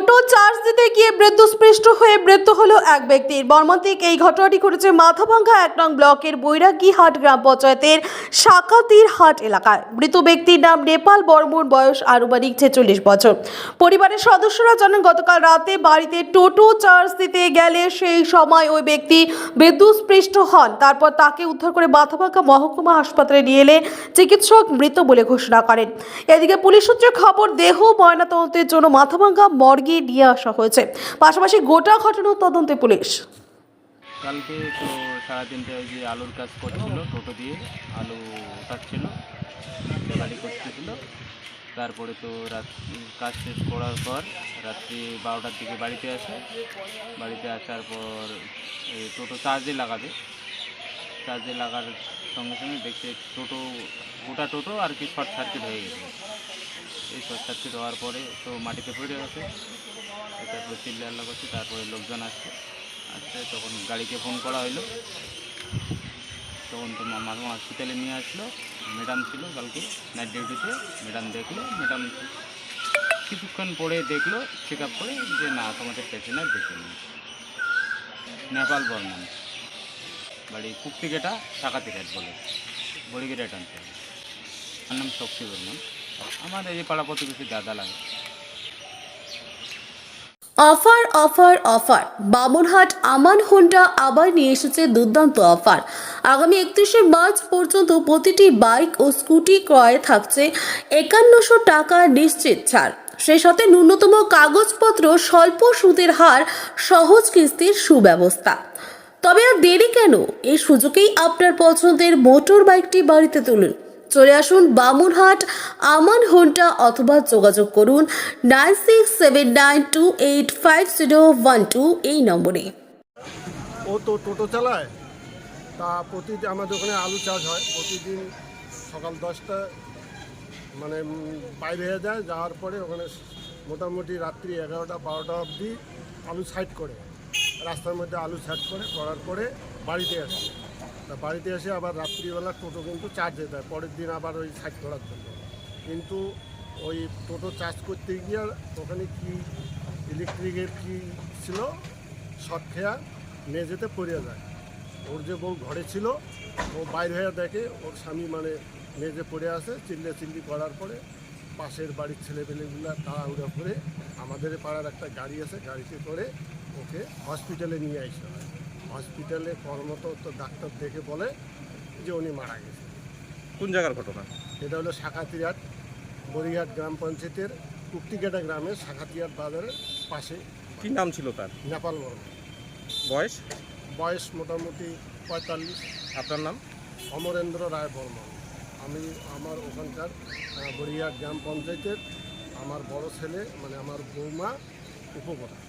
টোটো charge দিতে গিয়ে মৃত্যুস্পৃষ্ট হয়ে মৃত্যু হলো এক ব্যক্তির। মর্মান্তিক এই ঘটনাটি ঘটেছে মাথাভাঙ্গা এক নং ব্লকের বৈরাগীহাট গ্রাম পঞ্চায়েতের শাকাতির হাট এলাকায়। মৃত ব্যক্তির নাম নেপাল বর্মন, বয়স আনুমানিক ছেচল্লিশ বছর। পরিবারের সদস্যরা জানান, গতকাল রাতে বাড়িতে টোটো চার্জ দিতে গেলে সেই সময় ওই ব্যক্তি বিদ্যুৎস্পৃষ্ট হন। তারপর তাকে উদ্ধার করে মাথাভাঙ্গা মহকুমা হাসপাতালে নিয়ে এলে চিকিৎসক মৃত বলে ঘোষণা করেন। এদিকে পুলিশ সূত্রে খবর, দেহ ময়নাতদন্তের জন্য মাথাভাঙ্গা মর্গে নিয়ে আসা হয়েছে। পাশাপাশি গোটা ঘটনার তদন্তে পুলিশ। কালকে তো সাড়ে তিনটে ওই যে আলুর কাজ করছিল, টোটো দিয়ে আলু উঠাচ্ছিল ডেলিভারি করতেছিল। তারপরে তো রাত কাজ শেষ করার পর রাত্রি বারোটার দিকে বাড়িতে আসে। বাড়িতে আসার পর এই টোটো চার্জে লাগাবে। চার্জে লাগার সঙ্গে সঙ্গে দেখছে টোটো গোটা টোটো আর কি শর্ট সার্কিট হয়ে গেছে। এই শর্ট সার্কিট হওয়ার পরে তো মাটিতে পড়ে গেছে তারপরে চিল্লা আল্লাহ করছে তারপরে লোকজন আসছে। আসছে, তখন গাড়িকে ফোন করা হলো তখন তো মামা হসপিটালে নিয়ে আসলো। ম্যাডাম ছিল কালকে নাইট ডিউটিতে ম্যাডাম দেখল, ম্যাডাম কিছুক্ষণ পরে দেখল চেক আপ করে যে না, তোমাদের পেশেন্ট আর বেঁচে নেই। নেপাল বর্মন। বাড়ি কুক্তিগেটা শাকাতিঘাট বলে। বড়িগেটা হবে। আমার নাম শক্তি বর্মন। আমার এই পাড়া প্রতিবেশী দাদা লাগে। Offer offer offer. Bamanhat Aman Honda আবার নিয়ে এসেছে দুর্দান্ত অফার। আগামী একত্রিশে মার্চ পর্যন্ত প্রতিটি বাইক ও স্কুটি ক্রয়ে থাকছে একান্নশো টাকা নিশ্চিত ছাড়। সেই সাথে ন্যূনতম কাগজপত্র স্বল্প সুদের হার, সহজ কিস্তির সুব্যবস্থা। তবে আর দেরি কেন? এই সুযোগেই আপনার পছন্দের মোটর বাইকটি বাড়িতে তুলুন। চলে আসুন বামুনহাট, আমান হোন্ডা অথবা যোগাযোগ করুন nine six seven nine two eight five zero one two এই নম্বরে। ও তো টোটো চালায়? তা প্রতিদিন আমাদের ওখানে আলু চাষ হয়, প্রতিদিন সকাল দশটা মানে বাইরে হয়ে যায়, যাওয়ার পরে ওখানে মোটামুটি রাত্রি এগারোটা, বারোটা অবধি আলু সাইড করে। রাস্তার মধ্যে আলু সাইড করে, করার পরে বাড়িতে আসে। তা বাড়িতে এসে আবার রাত্রিবেলা টোটো কিন্তু চার্জে দেয় পরের দিন আবার ওই সাইড করার জন্য। কিন্তু ওই টোটো চার্জ করতে গিয়ে ওখানে কি ইলেকট্রিকের কি ছিল, শর্ট খেয়া মেঝেতে পড়ে যায়। ওর যে বউ ঘরে ছিল, ও বাইরে হয়ে দেখে ওর স্বামী মানে মেঝে পড়ে আসে চিল্লে চিল্লি করার পরে পাশের বাড়ির ছেলেপেলেগুলো তাড়াহুড়া করে আমাদের পাড়ার একটা গাড়ি আছে, গাড়িতে করে ওকে হসপিটালে নিয়ে আসা হয়। হসপিটালে কর্মরত ডাক্তার দেখে বলে যে উনি মারা গেছে। কোন জায়গার ঘটনা? এটা হলো শাখাতিহাট বড়িঘাট গ্রাম পঞ্চায়েতের কুক্তিঘাটা গ্রামের শাখাতিহাট বাজারের পাশে। কি নাম ছিল তার? নেপাল বর্মা বয়স? বয়স মোটামুটি পঁয়তাল্লিশ। আপনার নাম? অমরেন্দ্র রায় বর্মন। আমি আমার ওখানকার আহ, গ্রাম পঞ্চায়েতের আমার বড় ছেলে মানে আমার বৌমা উপপ্রধান।